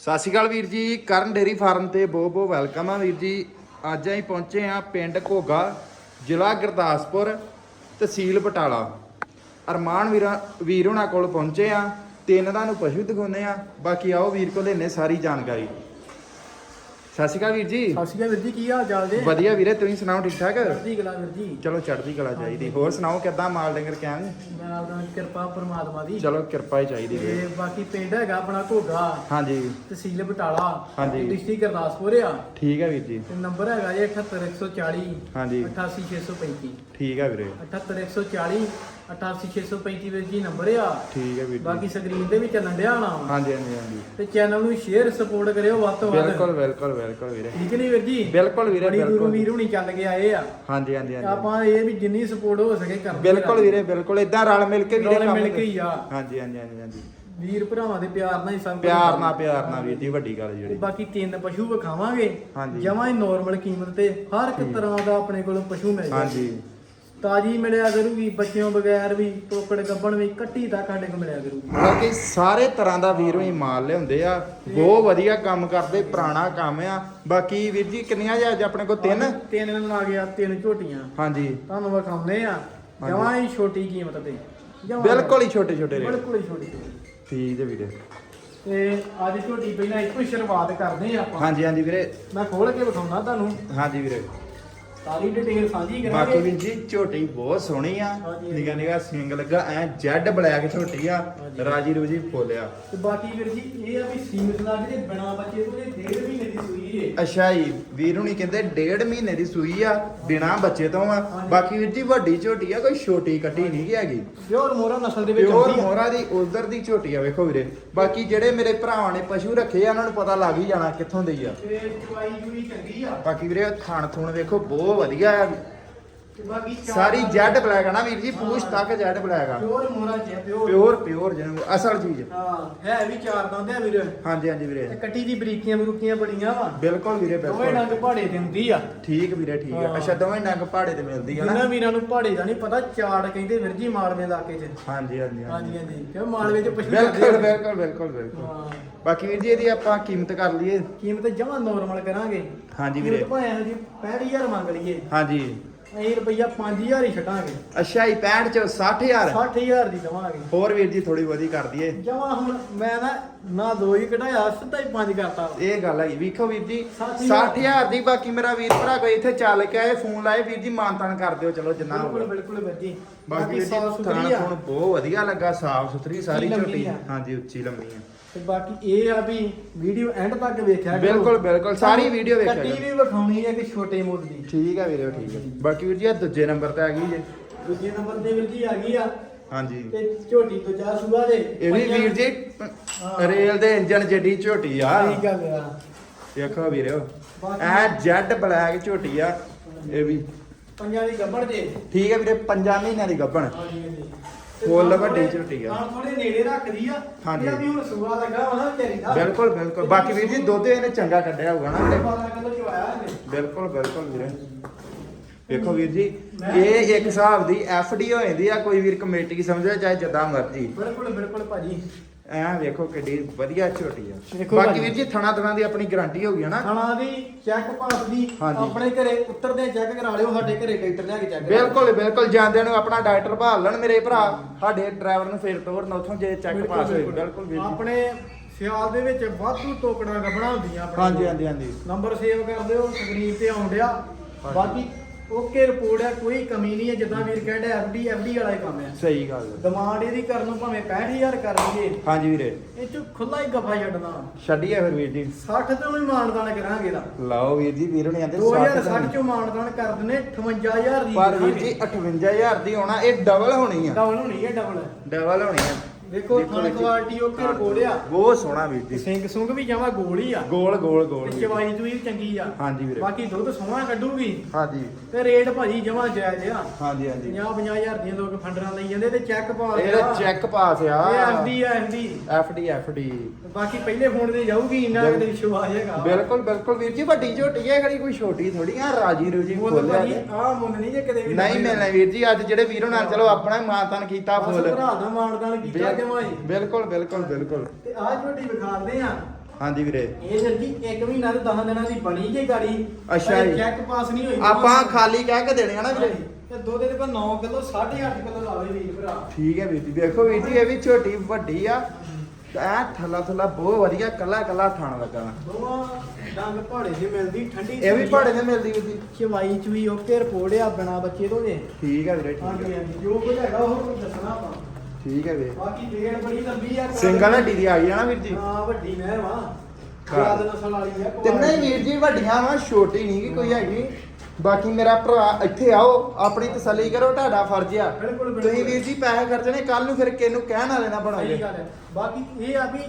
ਸਤਿ ਸ਼੍ਰੀ ਅਕਾਲ ਵੀਰ ਜੀ, ਕਰਨ ਡੇਰੀ ਫਾਰਮ ਤੇ ਬਹੁਤ ਬਹੁਤ ਵੈਲਕਮ ਆ ਵੀਰ ਜੀ। ਅੱਜ ਅਸੀਂ ਪਹੁੰਚੇ ਆ ਪਿੰਡ ਘੋਗਾ, ਜ਼ਿਲ੍ਹਾ ਗੁਰਦਾਸਪੁਰ, ਤਹਿਸੀਲ ਬਟਾਲਾ। ਅਰਮਾਨ ਵੀਰਾਂ ਵੀਰ ਹੋਣਾ ਕੋਲ ਪਹੁੰਚੇ ਆ ਤਿੰਨ ਦਾ ਨੂੰ ਪਸ਼ੂ ਦਿਖਾਉਂਦੇ ਆ ਬਾਕੀ ਆਓ ਵੀਰ ਕੋਲ ਲੈਨੇ ਸਾਰੀ ਜਾਣਕਾਰੀ। ਸਤਿ ਸ਼੍ਰੀ ਅਕਾਲ ਵੀਰ ਜੀ। ਸਤਿ ਸ਼੍ਰੀ ਅਕਾਲ ਵੀਰ ਜੀ ਕੀ ਹਾਲ ਚਾਲ ਜੀ? ਵਧੀਆ ਵੀਰੇ ਤੁਸੀਂ ਸੁਣਾਓ ਠੀਕ ਠਾਕ? ਚੜ੍ਹਦੀ ਕਲਾ ਵੀਰ ਜੀ। ਚਲੋ ਚੜ੍ਹਦੀ ਕਲਾ ਚਾਹੀਦੀ। ਹੋਰ ਸੁਣਾਓ ਕਿੱਦਾਂ ਮਾਲ ਡੰਗਰ ਕਿਆਂ ਨੇ ਮੈਂ ਆਪਦਾ ਕਿਰਪਾ ਪਰਮਾਤਮਾ ਦੀ। ਚਲੋ ਕਿਰਪਾ ਹੀ ਚਾਹੀਦੀ ਵੀਰੇ। ਤੇ ਬਾਕੀ ਪਿੰਡ ਹੈਗਾ ਆਪਣਾ ਘੋਗਾ ਹਾਂਜੀ। ਤਹਿਸੀਲ ਬਟਾਲਾ ਹਾਂਜੀ। ਡਿਸਟ੍ਰਿਕਟ ਗੁਰਦਾਸਪੁਰ ਆ। ਠੀਕ ਹੈ ਵੀਰ ਜੀ। ਤੇ ਨੰਬਰ ਹੈਗਾ ਜੀ 78140 ਹਾਂਜੀ। 88635 ਠੀਕ ਹੈ ਵੀਰੇ। 78140 88635 ਵੀਰ ਜੀ ਨੰਬਰ ਆ? ਠੀਕ ਹੈ ਵੀਰ ਜੀ। ਬਾਕੀ ਸਕਰੀਨ ਤੇ ਵੀ ਚੱਲਣ ਡਿਆ ਹੋਣਾ। ਹਾਂਜੀ ਹਾਂਜੀ ਹਾਂਜੀ। ਤੇ ਚੈਨਲ ਨੂੰ ਸ਼ੇਅਰ ਸਪੋਰਟ ਕਰਿਓ ਵੱਧ ਤੋਂ ਵੱਧ। ਬਿਲਕੁਲ ਬਿਲਕੁਲ ਬਿਲਕੁਲ ਵੀਰੇ। ਠੀਕ ਨਹੀਂ ਵੀਰ ਜੀ? ਬਿਲਕੁਲ ਵੀਰੇ ਬੜੀ ਦੂਰੋਂ ਵੀਰ ਹੁਣੀ ਚੱਲ ਕੇ ਆਏ ਆ। ਹਾਂਜੀ ਹਾਂਜੀ ਹਾਂਜੀ। ਆਪਾਂ ਇਹ ਵੀ ਜਿੰਨੀ ਸਪੋਰਟ ਹੋ ਸਕੇ ਕਰਦੇ ਬਿਲਕੁਲ ਵੀਰੇ ਬਿਲਕੁਲ। ਇਦਾਂ ਰਲ ਮਿਲ ਕੇ ਵੀਰੇ ਕੰਮ ਮਿਲ ਕੇ ਹੀ ਆ। ਹਾਂਜੀ ਹਾਂਜੀ ਹਾਂਜੀ ਹਾਂਜੀ। ਵੀਰ ਭਰਾਵਾਂ ਦੇ ਪਿਆਰ ਨਾਲ ਹੀ ਸਭ ਪਿਆਰ। ਨਾਲ ਪਿਆਰ ਨਾਲ ਵੀਰ ਜੀ ਵੱਡੀ ਗੱਲ ਜਿਹੜੀ। ਬਾਕੀ ਤਿੰਨ ਪਸ਼ੂ ਵਿਖਾਵਾਂਗੇ। ਜਮਾਂ ਹੀ ਨਾਰਮਲ ਕੀਮਤ ਤੇ ਹਰ ਇੱਕ ਤਰ੍ਹਾਂ ਦਾ ਆਪਣੇ ਕੋਲ ਪਸ਼ੂ ਮਿਲ ਜਾਏਗਾ ਹਾਂਜੀ। ਤਾਜੀ ਮਿਲਿਆ ਕਰੂਗੀ ਬੱਚਿਆਂ ਬਗੈਰ ਵੀ ਟੋਕੜ ਗੱਬਣ ਵੀ ਕੱਟੀ ਤੱਕ ਸਾਡੇ ਕੋਲ ਮਿਲਿਆ ਕਰੂਗੀ। ਬਾਕੀ ਸਾਰੇ ਤਰ੍ਹਾਂ ਦਾ ਵੀਰ ਵੀ ਮਾਲ ਲਿਆਉਂਦੇ ਆ। ਬਹੁਤ ਵਧੀਆ ਕੰਮ ਕਰਦੇ ਪੁਰਾਣਾ ਕੰਮ ਆ। ਬਾਕੀ ਵੀਰ ਜੀ ਕਿੰਨੀਆਂ ਜੇ ਅੱਜ ਆਪਣੇ ਕੋਲ ਤਿੰਨ? ਤਿੰਨ ਦਿਨ ਆ ਗਿਆ ਤਿੰਨ ਝੋਟੀਆਂ। ਹਾਂਜੀ। ਤੁਹਾਨੂੰ ਵਿਖਾਉਂਦੇ ਆ। ਜਮਾਂ ਹੀ ਛੋਟੀ ਕੀਮਤ ਤੇ। ਬਿਲਕੁਲ ਹੀ ਛੋਟੇ ਛੋਟੇ ਰੇਟ। ਬਿਲਕੁਲ ਹੀ ਛੋਟੀ ਠੀਕ ਜੇ ਵੀਰੇ। ਤੇ ਅੱਜ ਝੋਟੀ ਪਹਿਲਾਂ ਇੱਥੋਂ ਹੀ ਸ਼ੁਰੂਆਤ ਕਰਦੇ ਆ ਆਪਾਂ। ਹਾਂਜੀ ਹਾਂਜੀ ਵੀਰੇ। ਮੈਂ ਖੋਲ ਕੇ ਵਿਖਾਉਣਾ ਤੁਹਾਨੂੰ। ਹਾਂਜੀ ਵੀਰੇ। ਸਾਰੀ ਡਿਟੇਲ ਸਾਂਝੀ ਬਾਕੀ ਕਰਾਂਗੇ ਵੀਰ ਜੀ ਝੋਟੀ ਬਹੁਤ ਸੋਹਣੀ ਆ। ਹਾਂਜੀ। ਨਿਗਾ ਨਿਗਾ ਸਿੰਗ ਲੱਗਾ ਐ ਜੈਡ ਬਲੈਕ ਝੋਟੀ ਆ ਹਾਂਜੀ। ਰਾਜੀ ਰੂਜੀ ਫੋਲਿਆ ਤੇ ਬਾਕੀ ਵੀਰ ਜੀ ਇਹ ਆ ਵੀ ਸੀਮਤ ਲੱਗ ਜੇ ਬਿਨਾ ਬੱਚੇ ਤੋਂ ਇਹ ਡੇਢ ਮਹੀਨੇ ਦੀ ਸੂਈ ਏ। ਅੱਛਾ ਜੀ ਵੀਰ ਹੁਣੀ ਕਹਿੰਦੇ ਡੇਢ ਮਹੀਨੇ ਦੀ ਸੂਈ ਆ ਬਿਨਾ ਬੱਚੇ ਤੋਂ ਆ। ਹਾਂਜੀ। ਬਾਕੀ ਵੀਰ ਜੀ ਵੱਡੀ ਝੋਟੀ ਆ ਕੋਈ ਛੋਟੀ ਕੱਟੀ ਨਹੀਂ ਹੈਗੀ। ਪਿਓਰ ਮੋਰਾ ਨਸਲ ਦੇ ਵਿੱਚ ਪਿਓਰ ਆਉਂਦੀ ਆ। ਮੋਰਾ ਦੀ ਉਧਰ ਦੀ ਝੋਟੀ ਆ ਵੇਖੋ ਵੀਰੇ। ਬਾਕੀ ਜਿਹੜੇ ਮੇਰੇ ਭਰਾਵਾਂ ਨੇ ਪਸ਼ੂ ਰੱਖੇ ਆ ਉਹਨਾਂ ਨੂੰ ਪਤਾ ਲੱਗ ਹੀ ਜਾਣਾ ਕਿੱਥੋਂ ਦੀ ਆ। ਤੇ ਚਵਾਈ ਜੂਈ ਚੰਗੀ ਆ। ਬਾਕੀ ਵੀਰੇ ਥਣ ਥੁਣ ਵੇਖੋ ਬਹੁਤ ਵਧੀਆ ਆ ਤੇ ਬਾਕੀ ਚਾਰ ਸਾਰੀ ਜੈਡ ਬਲੈਕ ਆ ਨਾ ਵੀਰ ਜੀ ਪੂਛ ਤੱਕ ਜੈਡ ਬਲੈਕ ਆ। ਪਿਓਰ ਮੋਰਾ ਚ ਪਿਓਰ ਪਿਓਰ ਪਿਓਰ ਜਿਹਨੂੰ ਅਸਲ ਚੀਜ਼। ਹਾਂ ਹੈ ਵੀ ਚਾਰ ਦੰਦ ਆ ਵੀਰ। ਹਾਂਜੀ ਹਾਂਜੀ ਵੀਰੇ। ਕੱਟੀ ਦੀ ਬਰੀਕੀਆਂ ਬਰੂਕੀਆਂ ਬੜੀਆਂ ਵਾ। ਬਿਲਕੁਲ ਵੀਰੇ ਦੋਵੇਂ ਬਿਲਕੁਲ। ਡੰਗ ਪਹਾੜੇ ਤੇ ਹੁੰਦੀ ਆ। ਠੀਕ ਵੀਰੇ ਠੀਕ ਆ। ਹਾਂ। ਅੱਛਾ ਦੋਵੇਂ ਡੰਗ ਪਹਾੜੇ ਤੇ ਮਿਲਦੀ ਆ ਜਿਨ੍ਹਾਂ ਨਾ ਵੀਰਾਂ ਨੂੰ ਪਹਾੜੇ ਦਾ ਨਹੀਂ ਪਤਾ ਚਾੜ ਕਹਿੰਦੇ ਵੀਰ ਜੀ ਮਾਲਵੇ ਇਲਾਕੇ 'ਚ। ਹਾਂਜੀ ਹਾਂਜੀ ਹਾਂਜੀ। ਹਾਂਜੀ ਕਿਉਂ ਮਾਲਵੇ 'ਚ ਪਸ਼ੂ ਬਿਲਕੁਲ। ਬਿਲਕੁਲ ਬਿਲਕੁਲ ਬਿਲਕੁਲ। ਹਾਂ। ਬਾਕੀ ਵੀਰ ਜੀ ਇਹਦੀ ਆਪਾਂ ਕੀਮਤ ਕਰ ਲਈਏ। ਕੀਮਤ ਜਮਾ ਨਾਰਮਲ ਕਰਾਂਗੇ। ਹਾਂਜੀ ਵੀਰੇ। ਕੀਮਤ ਭਾਵੇਂ ਇਹੋ ਜੀ 65000 ਮੰਗ ਲਈਏ। ਹਾਂਜੀ। ਅਸੀਂ ਰੁਪਈਆ 5000 ਹੀ ਛੱਡਾਂਗੇ। ਅੱਛਾ ਜੀ 65 ਚੋਂ 60000 60000 ਦੀ ਦਵਾਂਗੇ। ਹੋਰ ਵੀਰ ਜੀ ਥੋੜੀ ਬਹੁਤੀ ਕਰ ਦਈਏ। ਜਮਾ ਹੁਣ ਮੈਂ ਨਾ ਨਾ ਦੋ ਹੀ ਕਢਾਇਆ ਸਿੱਧਾ ਹੀ ਪੰਜ ਕਰਤਾ। ਇਹ ਗੱਲ ਹੈਗੀ ਵੇਖੋ ਵੀਰ ਜੀ 60,000 60000 ਦੀ ਬਾਕੀ ਮੇਰਾ ਵੀਰ ਭਰਾ ਕੋਈ ਇੱਥੇ ਚੱਲ ਕੇ ਆਏ ਫੋਨ ਲਾਏ ਵੀਰ ਜੀ ਮਾਨਤਾਨ ਕਰ ਦਿਓ ਚਲੋ ਜਿੰਨਾ ਬਿਲਕੁਲ ਬਿਲਕੁਲ ਵੀਰ ਜੀ। ਬਾਕੀ ਵੀਰ ਸਾਫ਼ ਜੀ ਸੁਥਰੀ ਥਾਣਾ ਆ। ਥੁਣ ਬਹੁਤ ਵਧੀਆ ਲੱਗਾ ਸਾਫ਼ ਸੁਥਰੀ ਸਾਰੀ ਝੋਟੀ। ਹਾਂਜੀ ਉੱਚੀ ਲੰਮੀ ਆ। ਤੇ ਬਾਕੀ ਇਹ ਆ ਵੀ ਵੀਡੀਓ ਐਂਡ ਤੱਕ ਵੇਖਿਆ ਕਰੋ। ਬਿਲਕੁਲ, ਬਿਲਕੁਲ, ਸਾਰੀ video ਵੇਖਿਆ ਕੱਟੀ ਕਰੋ। ਵੀ ਵਿਖਾਉਣੀ ਹੈ ਕਿ ਛੋਟੇ ਮੁੱਲ ਦੀ। ਠੀਕ ਆ ਵੀਰੇ ਠੀਕ ਆ। ਬਾਕੀ ਵੀਰ ਜੀ ਇਹ ਦੂਜੇ ਨੰਬਰ ਤੇ ਆ ਗਈ ਜੇ। ਦੂਜੇ ਨੰਬਰ ਤੇ ਵੀਰ ਜੀ ਆ ਗਈ ਆ। ਹਾਂਜੀ। ਤੇ ਝੋਟੀ ਤੋਂ ਚਾਰ ਸੂਆ ਦੇ ਇਹ ਵੀ ਵੀਰ ਜੀ ਰੇਲ ਦੇ ਇੰਜਨ ਜੱਡੀ ਝੋਟੀ ਆ। ਗੱਲ ਆ। ਦੇਖੋ ਵੀਰੇ ਐ ਜੈਡ ਬਲੈਕ ਝੋਟੀ ਆ। ਇਹ ਵੀ। ਪੰਜਾਂ ਦੀ ਗੱਬੜ ਦੇ ਠੀਕ ਹੈ ਵੀਰੇ 5 ਮਹੀਨਿਆਂ ਦੀ ਗੱਭਣ ਹਾਂਜੀ ਹਾਂਜੀ। ਫੁੱਲ ਵੱਡੀ ਝੋਟੀ ਆ। ਹਾਂ ਥੋੜੇ ਨੇੜੇ ਰੱਖਦੀ ਆ। ਹਾਂਜੀ। ਇਹਦਾ ਵੀ ਹੁਣ ਸੂਆ ਲੱਗਾ ਵਾ ਨਾ ਵਿਚਾਰੀ ਦਾ। ਬਿਲਕੁਲ ਬਿਲਕੁਲ। ਬਾਕੀ ਵੀਰ ਜੀ ਦੁੱਧ ਇਹਨੇ ਚੰਗਾ ਕੱਢਿਆ ਹੋਊਗਾ ਨਾ। ਵੀਰੇ 12 ਕਿਲੋ ਚਵਾਇਆ ਇਹਨੇ। ਬਿਲਕੁਲ ਬਿਲਕੁਲ ਵੀਰੇ। ਵੇਖੋ ਵੀਰ ਜੀ ਇਹ ਇੱਕ ਹਿਸਾਬ ਦੀ ਡੀ ਹੋ ਜਾਂਦੀ ਆ ਕੋਈ ਵੀਰ ਕਮੇਟੀ ਸਮਝੇ ਚਾਹੇ ਜਿੱਦਾਂ ਮਰਜ਼ੀ। ਬਿਲਕੁਲ ਬਿਲਕੁਲ ਭਾਜੀ। ਐ ਵੇਖੋ ਕਿੱਡੀ ਵਧੀਆ ਝੋਟੀ ਆ। ਵੇਖੋ ਬਾਕੀ ਭਾਜੀ। ਵੀਰ ਜੀ ਥਣਾ ਥਣਾ ਦੀ ਆਪਣੀ ਗਾਰੰਟੀ ਹੋਊਗੀ ਨਾ ਖਾਣਾ ਦੀ ਚੈੱਕ ਪਾਸ ਦੀ ਹਾਂਜੀ। ਆਪਣੇ ਘਰੇ ਉੱਤਰਦੇ ਚੈੱਕ ਕਰਾ ਲਿਓ ਸਾਡੇ ਘਰੇ ਡਾਕਟਰ ਲਿਆ ਕੇ ਚੈੱਕ ਬਿਲਕੁਲ ਬਿਲਕੁਲ ਜਾਂਦਿਆਂ ਨੂੰ ਆਪਣਾ ਡਾਕਟਰ ਭਾਲ ਲੈਣ ਮੇਰੇ ਭਰਾ। ਸਾਡੇ ਡਰਾਈਵਰ ਨੂੰ ਫੇਰ ਤੋਰਨ ਉੱਥੋਂ ਜੇ ਚੈੱਕ ਪਾਸ ਹੋਏ ਬਿਲਕੁਲ। ਵੀਰ ਜੀ। ਆਪਣੇ ਸਿਆਲ ਦੇ ਵਿੱਚ ਵਾਧੂ ਟੋਕੜਾ ਹੁੰਦੀਆਂ ਆਪਣੇ ਹਾਂਜੀ ਕੋਲ। ਹਾਂਜੀ ਹਾਂਜੀ। ਨੰਬਰ ਸੇਵ ਕਰ ਦਿਓ ਸਕਰੀਨ ਤੇ ਆਉਣ ਡਿਆ। ਹਾਂਜੀ। ਬਾਕੀ ਓਕੇ ਰਿਪੋਰਟ ਹੈ ਕੋਈ ਕਮੀ ਨਹੀਂ ਹੈ ਜਿੱਦਾਂ ਵੀਰ ਕਹਿੰਦਾ ਐਫਡੀ ਐਫਡੀ ਵਾਲਾ ਹੀ ਕੰਮ ਹੈ। ਸਹੀ ਗੱਲ ਹੈ। ਡਿਮਾਂਡ ਇਹਦੀ ਕਰਨ ਨੂੰ ਭਾਵੇਂ 65000 ਕਰ ਲਈਏ। ਹਾਂਜੀ ਵੀਰੇ। ਇਹ ਚ ਖੁੱਲਾ ਹੀ ਗੱਫਾ ਛੱਡਣਾ। ਛੱਡੀਏ ਫਿਰ ਵੀਰ ਜੀ। 60 ਤੋਂ ਵੀ ਮਾਨਦਾਨ ਕਰਾਂਗੇ ਦਾ ਲਓ ਵੀਰ ਜੀ ਵੀਰ ਨੇ ਆਂਦੇ 2060 ਚੋਂ ਮਾਨਦਾਨ ਕਰ ਦਿੰਨੇ 58000 ਦੀ ਪਰ ਵੀਰ ਜੀ 58000 ਦੀ ਹੋਣਾ ਇਹ ਡਬਲ ਹੋਣੀ ਆ। ਡਬਲ ਹੋਣੀ ਹੈ ਡਬਲ ਡਬਲ ਹੋਣੀ ਆ। ਦੇਖੋ ਦੇਖੋ ਥਣ ਜੀ। ਕੁਆਲਿਟੀ ਓਕੇ ਰਿਪੋਰਟ ਆ। ਬਹੁਤ ਸੋਹਣਾ ਵੀਰ ਜੀ। ਸਿੰਘ ਸੁੰਗ ਵੀ ਜਾਵਾ ਗੋਲ ਆ। ਗੋਲ ਗੋਲ ਗੋਲ ਵੀਰ ਜੀ। ਚਵਾਈ ਚੂਈ ਵੀ ਚੰਗੀ ਆ। ਹਾਂਜੀ ਵੀਰੇ। ਬਾਕੀ ਦੁੱਧ ਸੋਹਣਾ ਕੱਢੂਗੀ। ਹਾਂਜੀ। ਤੇ ਰੇਟ ਭਾਜੀ ਜਮਾ ਜਾਇਜ਼ ਆ। ਹਾਂਜੀ ਹਾਂਜੀ। 50 50000 ਦੀਆਂ ਲੋਕ ਫੰਡਰਾਂ ਲਈ ਜਾਂਦੇ ਤੇ ਚੈੱਕ ਪਾ ਇਹ ਚੈੱਕ ਪਾਸ ਆ। ਇਹ ਐਫਡੀ ਆ ਐਫਡੀ ਐਫਡੀ ਐਫਡੀ ਬਾਕੀ ਪਹਿਲੇ ਫੋਨ ਤੇ ਜਾਊਗੀ ਇੰਨਾ ਕਿਤੇ ਵਿਸ਼ਵਾਸ ਹੈਗਾ ਬਿਲਕੁਲ ਬਿਲਕੁਲ ਵੀਰ ਜੀ ਵੱਡੀ ਝੋਟੀ ਹੈ ਖੜੀ ਕੋਈ ਛੋਟੀ ਥੋੜੀ ਆ ਰਾਜੀ ਰੂਜੀ ਮੁੱਲ ਖੋਲਿਆ ਭਾਜੀ। ਆ ਮੁੱਲ ਨਹੀਂ ਜੇ ਕਿਤੇ ਵੀ ਨਹੀਂ ਮਿਲਣਾ ਵੀਰ ਜੀ ਅੱਜ ਜਿਹੜੇ ਵੀਰੋ ਨਾਲ ਚਲੋ ਆਪਣਾ ਮਾਨਤਾਨ ਕੀਤਾ ਬਸ ਫੁੱਲ। ਭਰਾ ਦਾ ਮਾਨਦਾਨ ਕੀਤਾ ਬਿਲ- ਜਮਾਈ। ਬਿਲਕੁਲ ਬਿਲਕੁਲ ਬਿਲਕੁਲ। ਤੇ ਆਹ ਝੋਟੀ ਵਿਖਾਉਂਦੇ ਆ ਹਾਂਜੀ ਵੀਰੇ। ਇਹ ਵੀਰ ਜੀ ਇੱਕ ਮਹੀਨਾ ਤੇ 10 ਦਿਨਾਂ ਦੀ ਬਣੀ ਜੇ ਗਾੜੀ ਅੱਛਾ ਜੀ। ਚੈੱਕ ਪਾਸ ਨਹੀਂ ਹੋਈ। ਆਪਾਂ ਖਾਲੀ ਕਹਿ ਕੇ ਦੇਣੇ ਆ ਨਾ ਵੀਰੇ। ਤੇ ਦੁੱਧ ਦੇ ਕੋਲ 9 ਕਿਲੋ 8.5 ਕਿਲੋ ਲਾਵੇ ਵੀਰ ਭਰਾ। ਠੀਕ ਹੈ ਵੀਰ ਜੀ ਵੇਖੋ ਵੀਰ ਜੀ ਇਹ ਵੀ ਛੋਟੀ ਵੱਡੀ ਆ। ਐ ਥੱਲਾ ਥੱਲਾ ਬਹੁਤ ਵਧੀਆ ਕੱਲਾ ਕੱਲਾ ਥਾਣ ਲੱਗਾ। ਵਾ। ਦੋਵਾਂ ਡੰਗ ਪਹਾੜੇ ਦੀ ਮਿਲਦੀ ਠੰਡੀ ਇਹ ਵੀ ਪਹਾੜੇ ਤੇ ਮਿਲਦੀ ਵੀਰ ਜੀ। ਚਵਾਈ ਚੂਈ ਓਕੇ ਰਿਪੋਰਟ ਆ ਬਿਨਾ ਬੱਚੇ ਤੋਂ ਜੇ। ਠੀਕ ਹੈ ਵੀਰੇ ਠੀਕ ਹਾਂਜੀ ਹੈ ਹਾਂਜੀ। ਜੋ ਕੁਝ ਹੈਗਾ ਉਹ ਦੱਸਣਾ ਆਪਾਂ। ਠੀਕ ਹੈ ਵੀਰੇ। ਬਾਕੀ ਵੇੜ ਬੜੀ ਲੰਬੀ ਆ ਸਿੰਗਲ ਹੱਡੀ ਦੀ ਆ ਗਈ ਨਾ ਵੀਰ ਜੀ? ਹਾਂ ਵੱਡੀ ਮਹਿਰ ਵਾ। ਯਾਦ ਨਸਲ ਵਾਲੀ ਆ ਤਿੰਨੇ ਹੀ ਵੀਰ ਜੀ ਵੱਡੀਆਂ ਵਾ ਛੋਟੀ ਨਹੀਂ ਗੀ ਕੋਈ ਹੈਗੀ। ਬਾਕੀ ਮੇਰਾ ਭਰਾ ਇੱਥੇ ਆਓ ਆਪਣੀ ਤਸੱਲੀ ਕਰੋ ਤੁਹਾਡਾ ਫਰਜ਼ ਆ। ਬਿਲਕੁਲ, ਬਿਲਕੁਲ। ਤੁਸੀਂ ਵੀਰ ਜੀ ਪੈਸੇ ਖਰਚਣੇ ਕੱਲ ਨੂੰ ਫਿਰ ਕਿਹਨੂੰ ਕਹਿਣ ਵਾਲੇ ਨਾ ਬਣੋਗੇ? ਸਹੀ ਗੱਲ ਹੈ। ਬਾਕੀ ਇਹ ਆ ਵੀ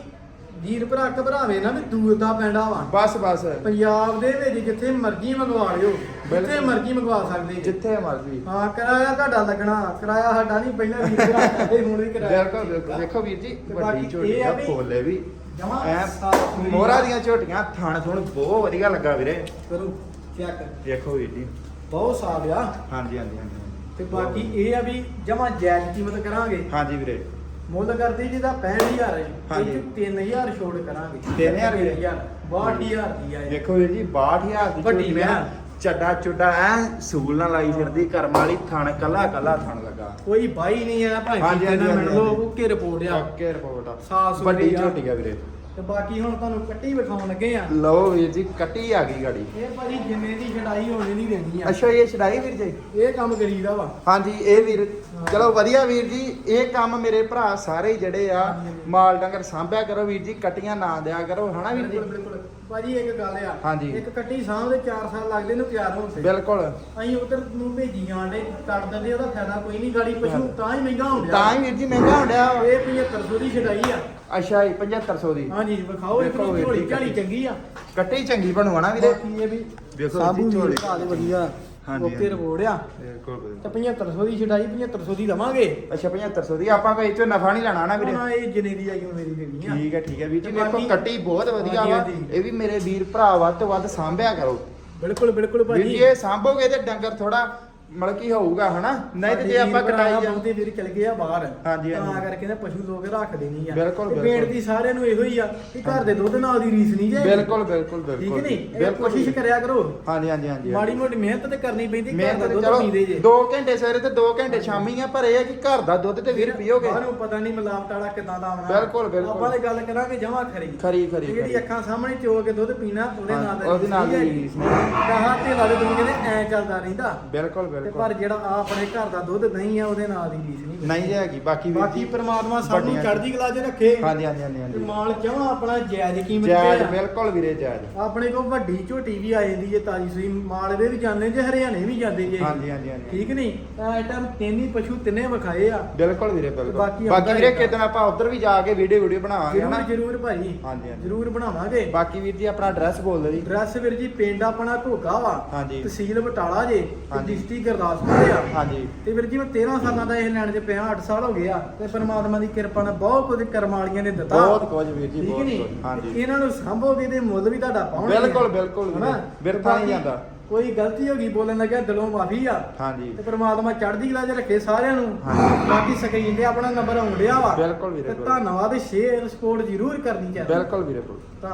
ਵੀਰ ਭਰਾ ਘਬਰਾਵੇ ਨਾ ਵੀ ਦੂਰ ਦਾ ਪੈਂਡਾ ਵਾ। ਬਸ ਬਸ। ਪੰਜਾਬ ਦੇ ਵਿੱਚ ਜਿੱਥੇ ਮਰਜ਼ੀ ਮੰਗਵਾ ਲਿਓ ਜਿੱਥੇ। ਮਰਜ਼ੀ ਮੰਗਵਾ ਸਕਦੇ। ਜੀ ਜਿੱਥੇ ਮਰਜ਼ੀ। ਹਾਂ ਕਿਰਾਇਆ ਤੁਹਾਡਾ ਲੱਗਣਾ ਕਿਰਾਇਆ ਸਾਡਾ ਨਹੀਂ ਪਹਿਲਾਂ ਵੀਰ ਭਰਾ ਹੁਣ ਵੀ ਕਿਰਾਇਆ। ਬਿਲਕੁਲ ਬਿਲਕੁਲ। ਦੇਖੋ ਵੀਰ ਜੀ ਤੇ ਵੱਡੀ ਬਾਕੀ ਇਹ ਆ ਆ ਵੀ ਫੋਲੇ ਵੀ। ਜਮਾਂ ਐ ਸਾਫ਼ ਸੁਥਰੀ ਮੋਹਰਾ ਆ। ਦੀਆਂ ਝੋਟੀਆਂ ਥਣ ਥਣ ਬਹੁਤ ਵਧੀਆ ਲੱਗਾ ਵੀਰੇ। ਕਰੋ ਚੈੱਕ ਦੇਖੋ ਵੀਰ ਜੀ। ਬਹੁਤ ਸਾਫ਼ ਆ। ਹਾਂਜੀ ਹਾਂਜੀ ਹਾਂਜੀ। ਤੇ ਬਾਕੀ ਇਹ ਆ ਵੀ ਜਮਾ ਜਾਇਜ਼ ਕੀਮਤ ਕਰਾਂਗੇ। ਹਾਂਜੀ ਵੀਰੇ। ਮੁੱਲ ਕਰਦੀ ਜਿਹਦਾ 65000 ਹੈ ਹਾਂਜੀ। 'ਚ 3000 ਛੋੜ ਕਰਾਂਗੇ 3000 ਵੀਰੇ? 62000 ਦੀ ਆ ਇਹ ਵੀਰ ਜੀ 62000 ਦੀ ਵੱਡੀ ਝੋਟੀ ਮੈਂ। ਚੱਡਾ ਚੁੱਡਾ ਐ ਸੂਲ ਨਾਲ ਲਾਈ ਫਿਰਦੀ ਕਰਮ ਵਾਲੀ ਥਣ ਕੱਲਾ ਕੱਲਾ ਥਣ ਲੱਗਾ ਕੋਈ ਬਾਈ ਨਹੀਂ ਆ ਭਾਈ ਹਾਂਜੀ, ਨਾ ਹਾਂਜੀ, ਮਿਲ ਹਾਂਜੀ। ਓਕੇ ਰਿਪੋਰਟ ਆ ਓਕੇ ਰਿਪੋਰਟ ਆ ਸਾਫ਼ ਸੁਥਰੀ ਵੱਡੀ ਆ। ਝੋਟੀ ਆ ਵੀਰੇ ਤੇ ਬਾਕੀ ਹੁਣ ਤੁਹਾਨੂੰ ਕੱਟੀ ਵਿਖਾਉਣ ਲੱਗੇ ਆ। ਲਓ ਵੀਰ ਜੀ ਕੱਟੀ ਆ ਗਈ ਗਾੜੀ। ਇਹ ਭਾਜੀ ਜਿੰਨੇ ਦੀ ਛਡਾਈ ਹੋਣੀ ਨਹੀਂ ਰਹਿੰਦੀ ਆ। ਅੱਛਾ ਇਹ ਛਡਾਈ ਵੀਰ ਜੀ? ਇਹ ਕੰਮ ਕਰੀਦਾ ਵਾ। ਹਾਂਜੀ ਇਹ ਵੀਰ ਚਲੋ ਵਧੀਆ ਵੀਰ ਜੀ ਇਹ ਕੰਮ ਮੇਰੇ ਭਰਾ ਸਾਰੇ ਜਿਹੜੇ ਆ। ਮਾਲ ਡੰਗਰ ਸਾਂਭਿਆ ਕਰੋ ਵੀਰ ਜੀ ਕੱਟੀਆਂ ਨਾ ਦਿਆ ਕਰੋ ਹਨਾ ਵੀਰ ਬਿਲਕੁਲ ਜੀ ਬਿਲਕੁਲ। ਭਾਜੀ ਇੱਕ ਗੱਲ ਆ ਹਾਂਜੀ। ਇੱਕ ਕੱਟੀ ਸਾਹਮਣੇ 4 ਸਾਲ ਲੱਗਦੇ ਨੂੰ ਤਿਆਰ ਹੋਣ ਤੇ। ਬਿਲਕੁਲ। ਅਸੀਂ ਉਧਰ ਨੂੰ ਭੇਜੀ ਜਾਂਦੇ ਕੱਟ ਦਿੰਦੇ ਉਹਦਾ ਫਾਇਦਾ ਕੋਈ ਨਹੀਂ ਗਾੜੀ ਪਸ਼ੂ ਤਾਂ ਹੀ ਮਹਿੰਗਾ ਡਿਆ। ਤਾਂ ਹੀ ਵੀਰ ਜੀ ਮਹਿੰਗਾ ਹੁੰਦਿਆ ਇਹ 7500 ਦੀ ਛਡਾਈ ਆ। ਅੱਛਾ ਜੀ 7500 ਦੀ। ਹਾਂਜੀ ਵਿਖਾਓ ਇੱਕ ਝੋਲੀ। ਚੰਗੀ ਆ। ਕੱਟੀ ਚੰਗੀ ਬਣੂ ਹਨਾ ਵੀਰੇ। ਬਾਕੀ ਇਹ ਵੀ ਸਾਬੂ ਦੇ ਵਧੀਆ। ਹਾਂਜੀ, ਓਕੇ ਹਾਂਜੀ। ਰਿਪੋਰਟ ਆ। ਬਿਲਕੁਲ ਤੇ 7500 ਦੀ ਛਡਾਈ 7500 ਦੀ ਲਵਾਂਗੇ? ਅੱਛਾ 7500 ਦੀ ਆਪਾਂ ਕੋਈ ਚੋਂ ਨਫਾ ਨਹੀਂ ਲੈਣਾ ਨਾ ਵੀਰੇ। ਨਾ ਇਹ ਜਿੰਨੇ ਦੀ ਆਈ ਉਹ ਮੇਰੀ ਹੈਗੀ ਆ। ਠੀਕ ਹੈ ਠੀਕ ਹੈ ਵੀਰ ਜੀ ਤੇ ਦੇਖੋ ਬਾਕੀ- ਕੱਟੀ ਬਹੁਤ ਵਧੀਆ ਹਾਂਜੀ, ਵਾ ਹਾਂਜੀ। ਇਹ ਵੀ ਮੇਰੇ ਵੀਰ ਭਰਾ ਵੱਧ ਤੋਂ ਵੱਧ ਸਾਂਭਿਆ ਕਰੋ। ਬਿਲਕੁਲ ਬਿਲਕੁਲ ਵੀਰ ਜੀ ਭਾਜੀ ਇਹ ਸਾਂਭੋਗੇ ਤੇ ਡੰਗਰ ਥੋੜਾ ਮਤਲਬ ਕੀ ਹੋਊਗਾ ਹਨਾ? ਨਹੀਂ ਤੇ ਜੇ ਆਪਾਂ ਕਟਾਈ ਜਾ ਬਹੁਤੇ ਵੀਰ ਚਲ ਗਏ ਆ ਬਾਹਰ। ਹਾਂਜੀ, ਤਾਂ। ਕਰਕੇ ਨਾ ਪਸ਼ੂ ਲੋਕ ਰੱਖਦੇ ਨਹੀਂ ਆ। ਬਿਲਕੁਲ, ਬਿਲਕੁਲ। ਬੇਨਤੀ ਸਾਰਿਆਂ ਨੂੰ ਇਹੋ ਹੀ ਆ ਕਿ ਘਰ ਦੇ ਦੁੱਧ ਨਾਲ ਦੀ ਰੀਸ ਨਹੀਂ ਜੇ ਬਿਲਕੁਲ ਬਿਲਕੁਲ ਠੀਕ ਬਿਲਕੁਲ ਨਹੀਂ? ਇਹ ਬਿਲਕੁਲ ਕੋਸ਼ਿਸ਼ ਕਰਿਆ ਕਰੋ। ਹਾਂਜੀ ਹਾਂਜੀ ਹਾਂਜੀ ਮਾੜੀ ਮੋਟੀ ਮਿਹਨਤ ਤੇ ਕਰਨੀ ਪੈਂਦੀ ਘਰ ਦਾ ਦੁੱਧ ਪੀਂਦੇ ਜੇ। 2 ਘੰਟੇ ਸਵੇਰੇ ਤੇ 2 ਘੰਟੇ ਸ਼ਾਮੀ ਆ ਪਰ ਇਹ ਆ ਕਿ ਘਰ ਦਾ ਦੁੱਧ ਤੇ ਵੀਰ ਪੀਓਗੇ। ਬਾਹਰੋਂ ਪਤਾ ਨਹੀਂ ਮਿਲਾਵਟ ਵਾਲਾ ਕਿਦਾਂ ਦਾ ਆਉਣਾ। ਬਿਲਕੁਲ, ਬਿਲਕੁਲ। ਆਪਾਂ ਤੇ ਗੱਲ ਕਰਾਂਗੇ ਜਮਾ ਖਰੀ। ਖਰੀ ਖਰੀ ਜਿਹੜੀ। ਅੱਖਾਂ ਸਾਹਮਣੇ ਚੋ ਕੇ ਦੁੱਧ ਪੀਣਾ ਉਹਦੇ ਨਾਲ ਦਾ ਉਹਦੇ ਨਾਲ ਦੀ ਰੀਸ ਰੀਸ ਨਹੀਂ। ਕਹਾ ਤੇ ਲਾਦੇ ਤੁਸੀਂ ਕਹਿੰਦੇ ਐ ਚੱਲਦਾ ਰਹਿੰਦਾ। ਬਿਲਕੁਲ। ਤੇ ਪਰ ਜਿਹੜਾ ਆ ਆਪਣੇ ਘਰ ਦਾ ਦੁੱਧ ਨਹੀਂ ਆ ਉਹਦੇ ਨਾਲ ਦੀ ਰੀਸ ਨਹੀਂ ਨਹੀਂ ਜੇ ਹੈਗੀ ਬਾਕੀ ਵੀਰ ਬਾਕੀ ਜੀ ਪ੍ਰਮਾਤਮਾ ਸਾਨੂੰ ਵੱਡੀਆਂ ਚੜ੍ਹਦੀ ਕਲਾ 'ਚ ਰੱਖੇ। ਹਾਂਜੀ ਹਾਂਜੀ ਹਾਂਜੀ ਤੇ ਹਾਂਜੀ ਮਾਲ ਜਮਾ ਆਪਣਾ ਜਾਇਜ਼ ਕੀਮਤ ਜਾਇਜ਼ ਤੇ ਆ। ਬਿਲਕੁਲ ਵੀਰੇ ਜਾਇਜ਼। ਆਪਣੇ ਕੋਲ ਵੱਡੀ ਝੋਟੀ ਵੀ ਆ ਜਾਂਦੀ ਹੈ ਤਾਜੀ ਸੂਈ ਮਾਲਵੇ ਵੀ ਜਾਂਦੇ ਜੇ ਹਰਿਆਣੇ ਵੀ ਜਾਂਦੇ ਜੇ। ਹਾਂਜੀ ਹਾਂਜੀ ਹਾਂਜੀ। ਠੀਕ ਨਹੀਂ? ਐ ਟਾਈਮ ਤਿੰਨ ਹੀ ਪਸ਼ੂ ਤਿੰਨੇ ਵਿਖਾਏ ਆ। ਬਿਲਕੁਲ ਵੀਰੇ ਬਿਲਕੁਲ। ਬਾਕੀ ਵੀਰੇ ਆਪਾਂ ਉਧਰ ਵੀ ਜਾ ਕੇ ਵੀਡੀਓ ਵੀਡੀਓ ਬਣਾਵਾਂਗੇ ਜਰੂਰ ਹਨਾ? ਜਰੂਰ ਭਾਜੀ ਹਾਂਜੀ, ਹਾਂਜੀ। ਜਰੂਰ ਬਣਾਵਾਂਗੇ। ਬਾਕੀ ਵੀਰ ਜੀ ਆਪਣਾ ਐਡਰੈਸ ਬੋਲ ਦਿਓ ਜੀ। ਡਰੈਸ ਵੀਰ ਜੀ ਪਿੰਡ ਆਪਣਾ ਘੋਗਾ ਵਾ ਹਾਂਜੀ। ਤਹਿਸੀਲ ਬਟਾਲਾ ਜੇ ਹਾਂਜੀ। ਡਿਸਟ੍ਰਿਕਟ ਗੁਰਦਾਸਪੁਰ ਆ। ਹਾਂਜੀ। ਤੇ ਵੀਰ ਜੀ ਮੈਂ 13 ਸਾਲਾਂ ਦਾ ਇਹ ਲੈਣ 'ਚ ਪਿਆ 8 ਸਾਲ ਹੋ ਗਏ ਆ ਤੇ ਪਰਮਾਤਮਾ ਦੀ ਕਿਰਪਾ ਨਾਲ ਬਹੁਤ ਕੁਝ ਕਰਮ ਵਾਲੀਆਂ ਨੇ ਦਿੱਤਾ। ਬਹੁਤ ਕੁਝ ਵੀਰ ਜੀ ਬਹੁਤ ਕੁਝ। ਹਾਂਜੀ। ਇਹਨਾਂ ਨੂੰ ਸੰਭੋਗੇ ਦੇ ਮੁੱਲ ਵੀ ਤੁਹਾਡਾ ਪਾਉਣਗੇ। ਬਿਲਕੁਲ ਬਿਲਕੁਲ ਹਨਾ? ਬਿਰਥਾ ਨਹੀਂ ਜਾਂਦਾ। ਕੋਈ ਗਲਤੀ ਹੋ ਗਈ ਬੋਲਣ ਲੱਗਿਆ ਦਿਲੋਂ ਮਾਫੀ ਆ। ਹਾਂਜੀ। ਤੇ ਪ੍ਰਮਾਤਮਾ ਚੜ੍ਹਦੀ ਕਲਾ 'ਚ ਰੱਖੇ ਸਾਰਿਆਂ ਨੂੰ। ਹਾਂਜੀ। ਬਾਕੀ ਸਕਰੀਨ ਤੇ ਆਪਣਾ ਨੰਬਰ ਆਉਣ ਡਿਆ ਵਾ। ਬਿਲਕੁਲ ਵੀਰੇ, ਤੇ। ਧੰਨਵਾਦ ਸ਼ੇਅਰ ਸਪੋਰਟ ਜ਼ਰੂਰ ਕਰਨੀ ਚਾਹੀਦੀ। ਬਿਲਕੁਲ ਵੀਰੇ।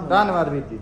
ਧੰਨਵਾਦ ਵੀਰ ਜੀ।